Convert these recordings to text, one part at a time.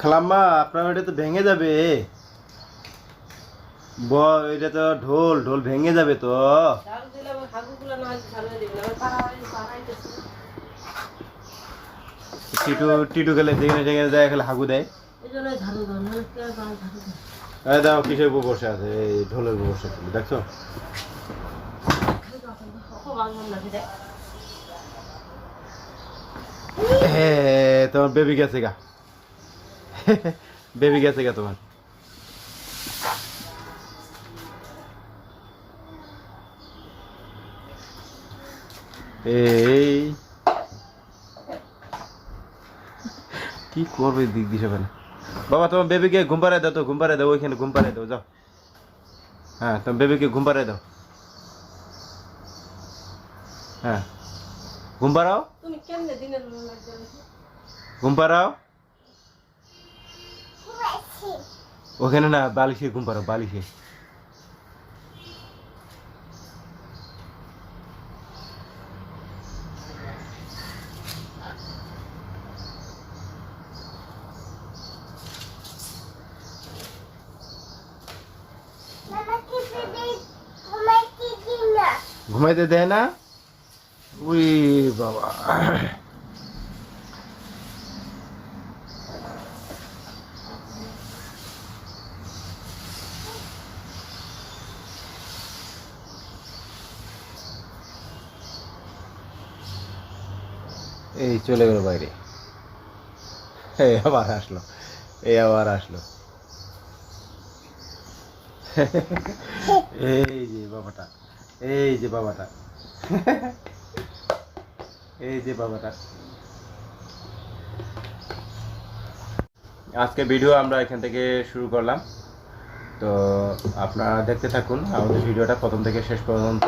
খালাম্মা, আপনার ওটা তো ভেঙে যাবে। ব এটা তো ঢোল ঢোল ভেঙে যাবে তো। টিটু টিটু গেলে যেখানে যেখানে যায়, খেলে হাগু দেয়। আর দাও, কিসের উপর বসে আছে? এই ঢোলের উপর বসে আছে, দেখছ? তোমার বেবি গেছে গা। বেবি গেছে গা তোমার। এই। কি করবে দিক দিশে না বাবা তোমার বেবিকে ঘুম পাড়ায় দাও তো ঘুম পাড়ায় দাও ওইখানে ঘুম পাড়ায় দাও যাও। হ্যাঁ তোমার বেবিকে ঘুম পাড়ায় দাও। হ্যাঁ। ঘুম পাড়াও। ঘুম পাড়াও। ওখানে না বালিশে ঘুম পাড়াও বালিশে ঘুমাইতে দেয় না উই বাবা এই চলে গেল বাইরে। এই আবার আসলো, এই আবার আসলো। এই যে বাবাটা, এই যে বাবাটা। এই যে বাবাটা। আজকে ভিডিও আমরা এখান থেকে শুরু করলাম। তো আপনারা দেখতে থাকুন, আমাদের ভিডিওটা প্রথম থেকে শেষ পর্যন্ত।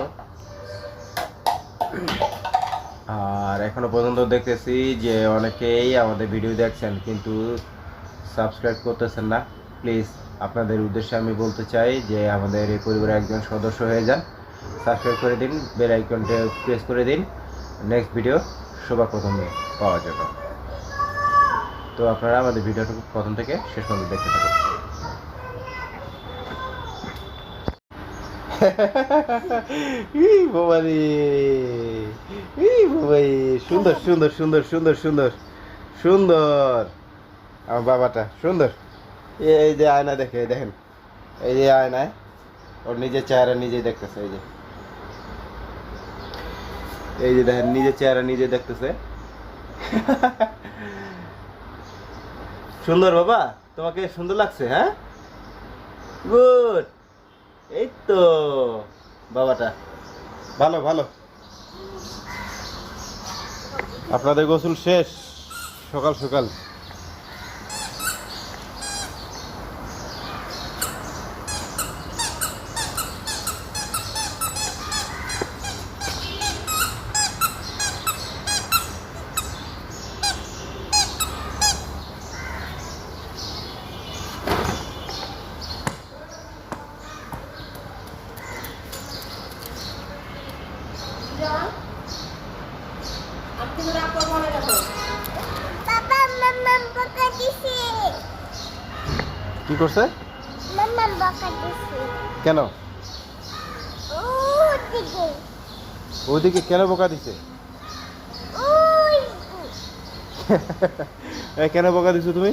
এখনও পর্যন্ত দেখতেছি যে অনেকেই আমাদের ভিডিও দেখছেন, কিন্তু সাবস্ক্রাইব করতেছেন না। প্লিজ আপনাদের উদ্দেশ্যে আমি বলতে চাই যে আমাদের এই পরিবারের একজন সদস্য হয়ে যান সাবস্ক্রাইব করে দিন বেল আইকনটা প্রেস করে দিন। নেক্সট ভিডিও সবার প্রথমে পাওয়ার জন্য তো আপনারা আমাদের ভিডিওটা প্রথম থেকে শেষ পর্যন্ত দেখতে থাকুন। ই বাবা রে ই সুন্দর সুন্দর সুন্দর সুন্দর সুন্দর সুন্দর আমার বাবাটা সুন্দর এই যে আয়না দেখে দেখেন। এই যে আয়নায়, ওর নিজের চেহারা নিজেই দেখতেছে, এই যে। এই যে দেখেন, নিজের চেহারা নিজে দেখতেছে। সুন্দর বাবা, তোমাকে সুন্দর লাগছে হ্যাঁ? গুড এই তো বাবাটা। ভালো ভালো। আপনাদের গোসল শেষ। সকাল সকাল আপনি করে আপনার মনে রাখো Papa, mama baka disi. কি করছে. কেন. ওইদিকে কেন বোকা দিছে? কেন বোকা দিছো তুমি?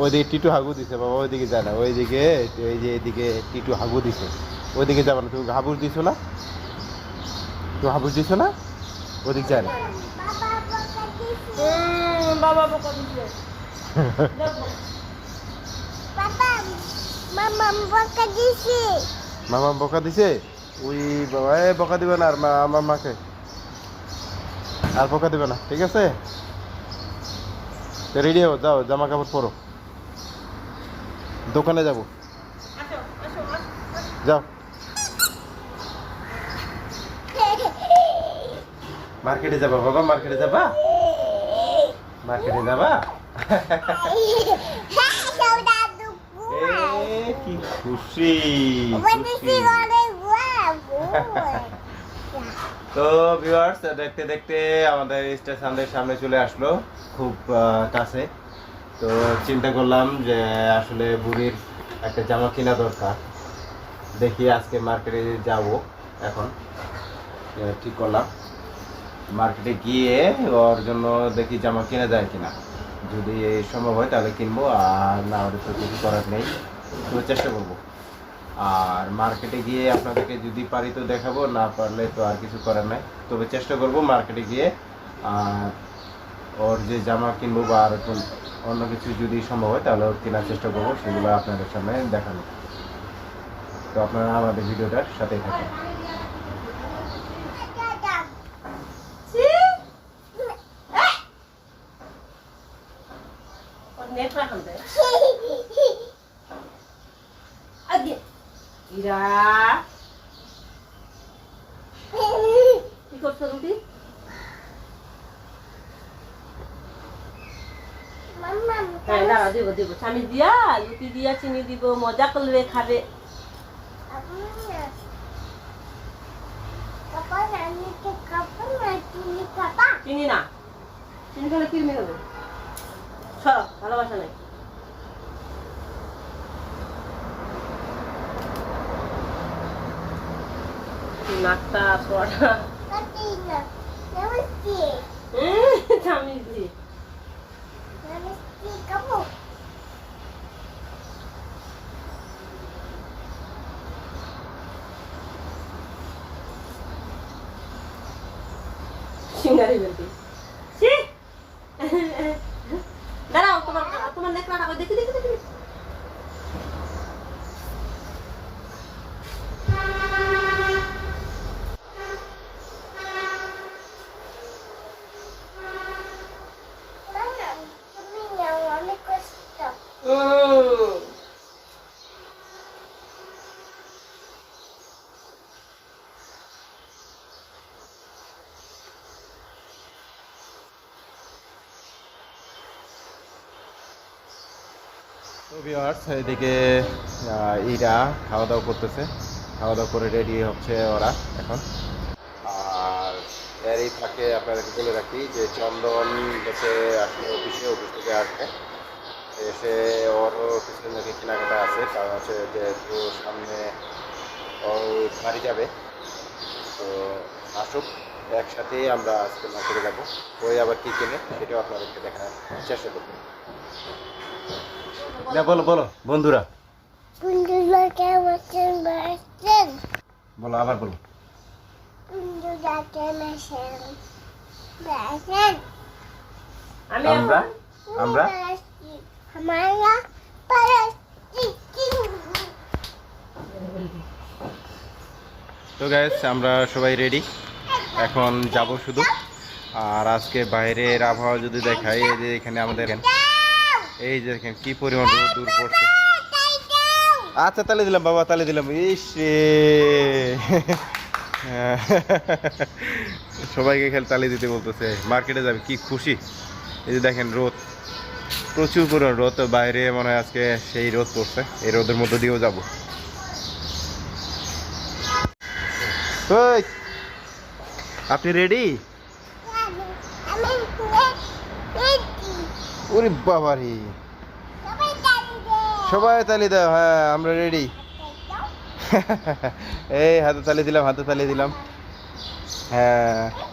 ওইদিকে টিটু হাগু দিছে বাবা ওইদিকে যায় না। ওইদিকে ওই যে এদিকে টিটু হাগু দিছে। ওইদিকে যাবে না তুমি হাবুস দিছো না? তুমি হাবুস দিছো না? ওদিকে যায় না. মামা বকা দিছে? ওই বাবা এ বকা দিবে না আর মা আমার মাকে। আর বকা দিবে না ঠিক আছে? রেডি হও যাও জামা কাপড় পরো। দোকানে যাব. যাও। মার্কেটে যাবা বাবা মার্কেটে যাবা? মার্কেটে যাবা? এ কি খুশি. তো ভিউয়ার্স দেখতে দেখতে আমাদের স্টেশনের সামনে চলে আসলো খুব কাছে। তো চিন্তা করলাম যে আসলে বুড়ির একটা জামা কেনা দরকার। দেখি আজকে মার্কেটে যাব এখন। ঠিক করলাম। মার্কেটে গিয়ে ওর জন্য দেখি জামা কেনা যায় কিনা। যদি সম্ভব হয় তাহলে কিনবো, আর না হলে তো কিছু করার নেই। তো চেষ্টা করব। আর মার্কেটে গিয়ে আপনাদেরকে যদি পারি তো দেখাবো, না পারলে তো আর কিছু করার নাই। তবে চেষ্টা করব মার্কেটে গিয়ে, আর ওর যে জামা কিনবো বা আর অন্য কিছু যদি সম্ভব হয় তাহলে কেনার চেষ্টা করব, সেগুলো আপনাদের সামনে দেখানো। তো আপনারা আমাদের ভিডিওটার সাথেই থাকুন ওর নেট রাখান দেয় আগে ইরা করছ রুটি? হ্যাঁ দাঁড়া দিব দিব। স্বামী দিয়া রুটি দিয়া চিনি দিব মজা করলে খাবে। চিনি না। চিনি খেলে কিরমি হবে? সরো ভালোবাসা নাই। নাকটা পড়া স্বামী দিয়ে সিঙ্গারি বেলতি ছি দাঁড়াও তোমার তোমার নেকড়া টাকা দেখি দেখি দেখি হুম এদিকে ইরা খাওয়া দাওয়া করতেছে। খাওয়া দাওয়া করে রেডি হচ্ছে ওরা এখন। আর এরই থাকে আপনাদেরকে বলে রাখি যে চন্দন গেছে আসলে অফিসে, অফিস থেকে আসবে। এসে ওরও কিছু নাকি কেনাকাটা আছে কারণ হচ্ছে যেহেতু সামনে ওর বাড়ি যাবে। তো আসুক একসাথেই আমরা আজকে মার্কেটে যাব। ওই আবার কী কেনে সেটাও আপনাদেরকে দেখার চেষ্টা করব। না বলো বলো বন্ধুরা। বন্ধুরা কেমন আছেন? বলো আবার বলো। বন্ধুরা কেমন আমরা? আমরা? তো গ্যাস আমরা সবাই রেডি এখন যাব শুধু। আর আজকে বাইরের আবহাওয়া যদি দেখাই এই যে এখানে আমাদের এই যে দেখেন কি পরিমাণ রোদ দূর পড়ছে। আচ্ছা তালে দিলাম বাবা তালে দিলাম। ইস। সবাইকে খেলে তালে দিতে বলতেছে। মার্কেটে যাবে কি খুশি। এই যে দেখেন রোদ। প্রচুর পরিমাণ রোদ বাইরে মনে হয় আজকে সেই রোদ পড়ছে। এই রোদের মধ্যে দিয়েও যাব। আপনি রেডি ওরে বাবারি। সবাই তালি দাও হ্যাঁ আমরা রেডি এই, হাতে তালি দিলাম, হাতে তালি দিলাম। হ্যাঁ।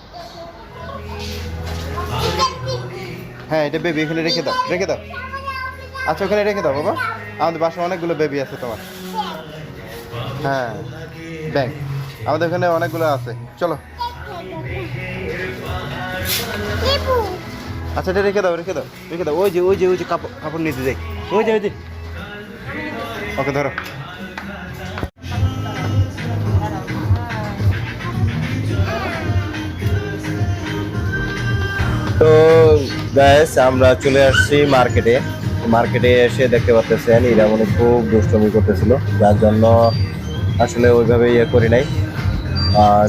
হ্যাঁ এটা বেবি এখানে রেখে দাও রেখে দাও। আচ্ছা ওখানে রেখে দাও, বাবা। আমাদের বাসায় অনেকগুলো বেবি আছে তোমার। হ্যাঁ ব্যাগ। আমাদের এখানে অনেকগুলো আছে। চলো। আচ্ছা এটা রেখে দাও রেখে দাও রেখে দাও। ওই যে ওই যে ওই যে কাপড় কাপড় নিতে যাই। ওই যে ওই যে। ওকে, ধরো। তো গ্যাস আমরা চলে আসছি মার্কেটে মার্কেটে এসে দেখতে পাচ্ছেন এরা মনে খুব দুষ্টমি করতেছিল। যার জন্য আসলে ওইভাবে ইয়ে করি নাই।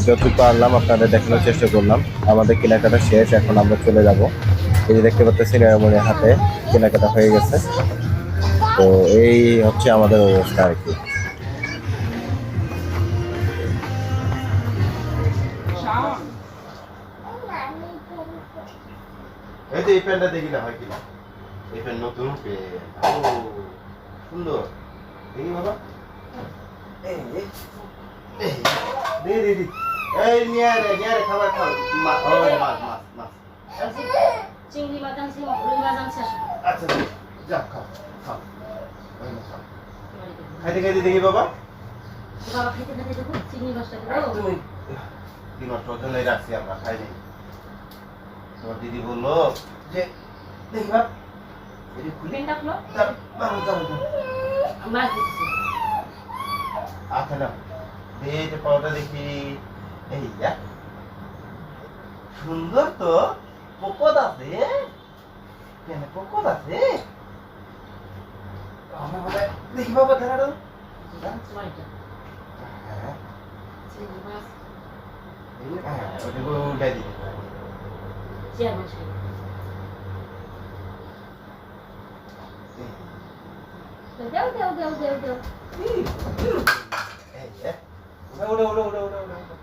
যতটুকু পারলাম, আপনাদের দেখানোর চেষ্টা করলাম। আমাদের কেনাকাটা শেষ, এখন আমরা চলে যাব। এই যে দেখতে পাচ্ছেন এরামনের হাতে কেনাকাটা হয়ে গেছে। তো এই হচ্ছে আমাদের অবস্থা আর কি। এই প্যান্টটা দেখি না হয় কিনা এই প্যান্ট নতুন সুন্দর। দেখি বাবা। এই এই, এই দে দে দে এই নিয়ে রে নিয়ে রে খাবার খাও। মা- মাছ মাছ মাছ চিংড়ি মাছ আনছি রুই মাছ আনছি আচ্ছা যা খাও খাও। ওই না, খাও। খাইতে খাইতে দেখি বাবা। বাবা খাইতে খাইতে দেখো চিংড়ি মাছটা তুমি তিন মাস জন্যই রাখছি আমরা খাইনি তোমার দিদি বলল যে দেখি বাপ। এটি খুলি। দাও। মাছ দিচ্ছি। আচ্ছা না দে যে পাওয়াটা দেখি। এই যা সুন্দর তো। পোকদ আছে। কেন পোকদ আছে? আমার বাবা দেখি বাবা তোমার হ্যাঁ। ওটা উল্টাই দিতে চেয়ার মাছ দেও দেও দেও দেও দেও এই যে, উঠা, উঠা, উঠা, উঠা, উঠা, উঠা, উঠা।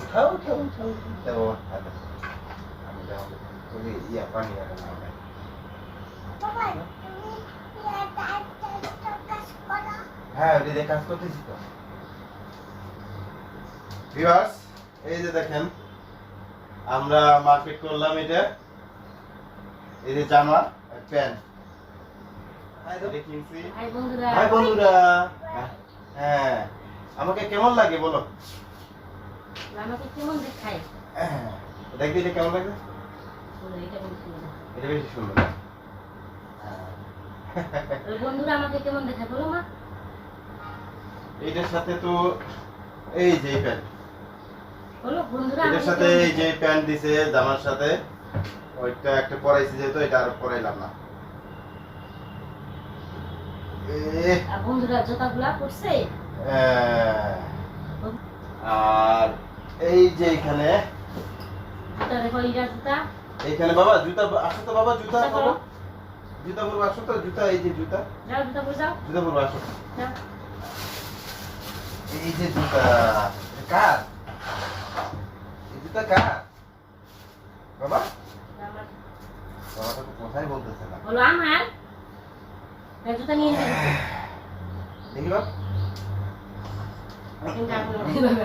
উঠাও, উঠাও, উঠাও, উঠাও। আচ্ছা। আমি যাও, তুমি ইয়া পানি আর না। হ্যাঁ ওটা কাজ করতেছি তো ভিউয়ার্স এই যে দেখেন আমরা মার্কেট করলাম এটা এই যে জামা আর প্যান্ট হাই বন্ধুরা। হাই বন্ধুরা। হ্যাঁ আমাকে কেমন লাগে বলো? আমাকে কেমন দেখায়? হ্যাঁ, দেখবি এটা কেমন লাগে এটা বেশি সুন্দর হ্যাঁ। বন্ধুরা আমাকে কেমন দেখায়? বলো মা। এইটার সাথে তো এই যে প্যান্ট। বলো বন্ধুরা এটার সাথে এই যে প্যান্ট দিছে জামার সাথে। ওইটা একটা পরাইছি যেহেতু এটা আর পরাইলাম না। বন্ধুরা জুতাগুলা পড়ছে আর এই যে এখানে। ইরা বাবা জুতা আসো তো বাবা জুতা জুতা পরো। পরো। জুতা পরবো আসো তো জুতা এই যে জুতা। জুতা পরে যাও। জুতা পরবো আসো। এই যে জুতা কার? এই জুতা কার? বাবা? আমার- কোথায় বলতেছে না। বলো আমার? এই জুতা নিয়ে নেবে দেখি বাবা কিন্তু আপনি কীভাবে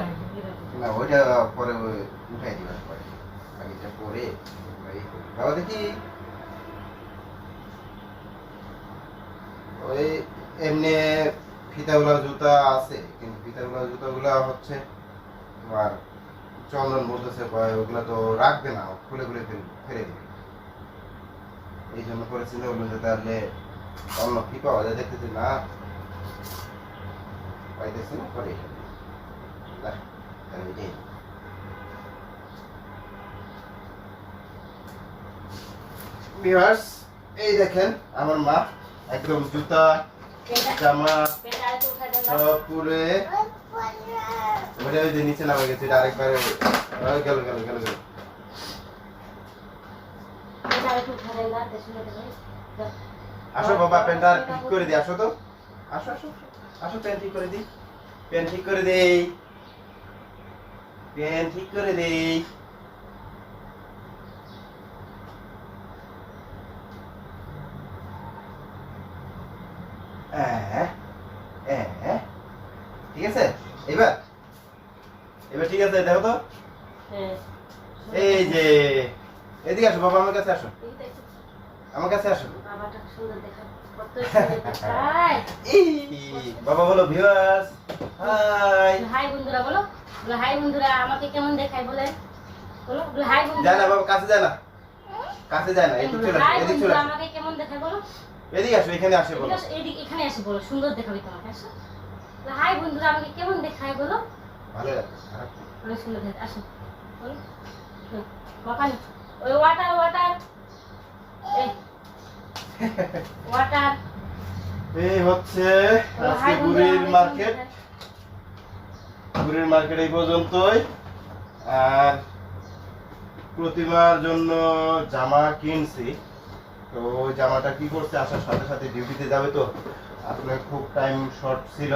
না ওইটা পরে ওই উঠাই দিবার পরে আগে পরে বাবা দেখি ওই এমনি ফিতাগুলা জুতা আছে কিন্তু ফিতাগুলা জুতাগুলা হচ্ছে তোমার চন্দন বলতেছে ওগুলা তো রাখবে না খুলে খুলে ফেল- ফেলে দিবে এই জন্য করে চিন্তা করল যে তাহলে অন্য কি পাওয়া যায় দেখতেছি না পাইতেছি না পরে। না। Viewers, এই দেখেন আমার মা একদম জুতা জামা। সব পুরে ওটা ওই যে নিচে নামে গেছে এটা আরেকবারে গেল গেল গেল গেল উঠাই দেন দাও, দেশ। আসো বাবা প্যান্টটা ঠিক করে দিই আসো তো। আসো আসো আসো প্যান্ট ঠিক করে দিই। প্যান্ট ঠিক করে দেই। প্যান্ট ঠিক করে দেই। ঠিক আছে? এবার এবার ঠিক আছে দেখো তো। হ্যাঁ। এই যে এদিকে আসো বাবা আমার কাছে আসো। আমার কাছে আসো। দেখায় এই বাবা বলো ভিউয়ার্স হাই হাই বন্ধুরা বলো। হাই বন্ধুরা আমাকে কেমন দেখায় বলে? বলো হাই বন্ধুরা। না বাবা কাছে যায় না। কাছে যায় না এদিক চলে আসো এদিক চলে আসো। আমাকে কেমন দেখায় বলো? এদিকে আসো এখানে আসে বলো। এদিকে এখানে আসি বলো সুন্দর দেখাবে তোমাকে আসো। হাই বন্ধুরা আমাকে কেমন দেখায় বলো? ভালো লাগছে অনেক সুন্দর দেখে আসো বলো। ওয়াটার ওয়াটার এই ওয়াটার এই হচ্ছে বলো, আজকে কেমন মার্কেট দেখায়? মার্কেট এই পর্যন্তই। আর প্রতিমার জন্য জামা কিনছি। তো জামাটা কি করছে? আসার সাথে সাথে ডিউটিতে যাবে তো। আসলে খুব টাইম শর্ট ছিল।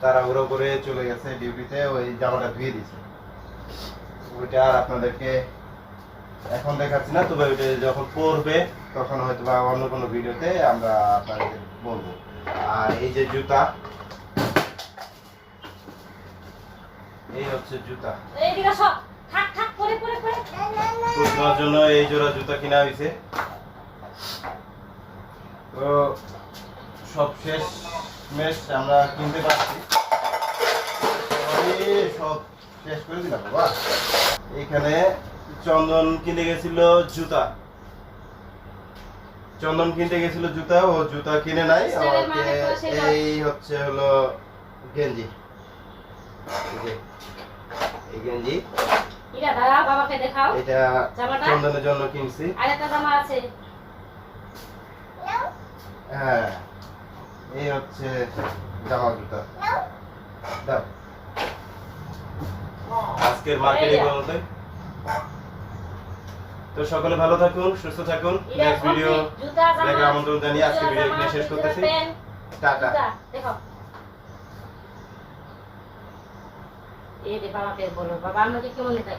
তাড়াহুড়ো করে চলে গেছে ডিউটিতে ওই জামাটা ধুয়ে দিছে। ওইটা আর আপনাদেরকে এখন দেখাচ্ছি না তবে ওইটা যখন পড়বে তখন হয়তো বা অন্য কোনো ভিডিওতে আমরা আপনাদের বলব। আর এই যে জুতা এই হচ্ছে জুতা। পুজোর জন্য এই জোড়া জুতা কিনা হয়েছে। তো সব শেষ মেশ আমরা কিনতে পারছি। সব শেষ করে দিলাম বাবা। এখানে চন্দন কিনে গেছিল জুতা। চন্দন কিনতে গেছিল জুতা ও জুতা কিনে নাই। আমাকে এই হচ্ছে হলো গেঞ্জি। এই গেঞ্জি। এটা চন্দনের জন্য কিনছি। হ্যাঁ এই হচ্ছে জামা জুতা। আজকের মার্কেটিং বলতে তো সকলে ভালো থাকুন সুস্থ থাকুন। নেক্সট ভিডিও দেখার আমন্ত্রণ জানিয়ে আজকে ভিডিও এখানে শেষ করতেছি। টাটা। দেখো। দে বাবাকে বলো। বাবা আমাকে কেমন লাগে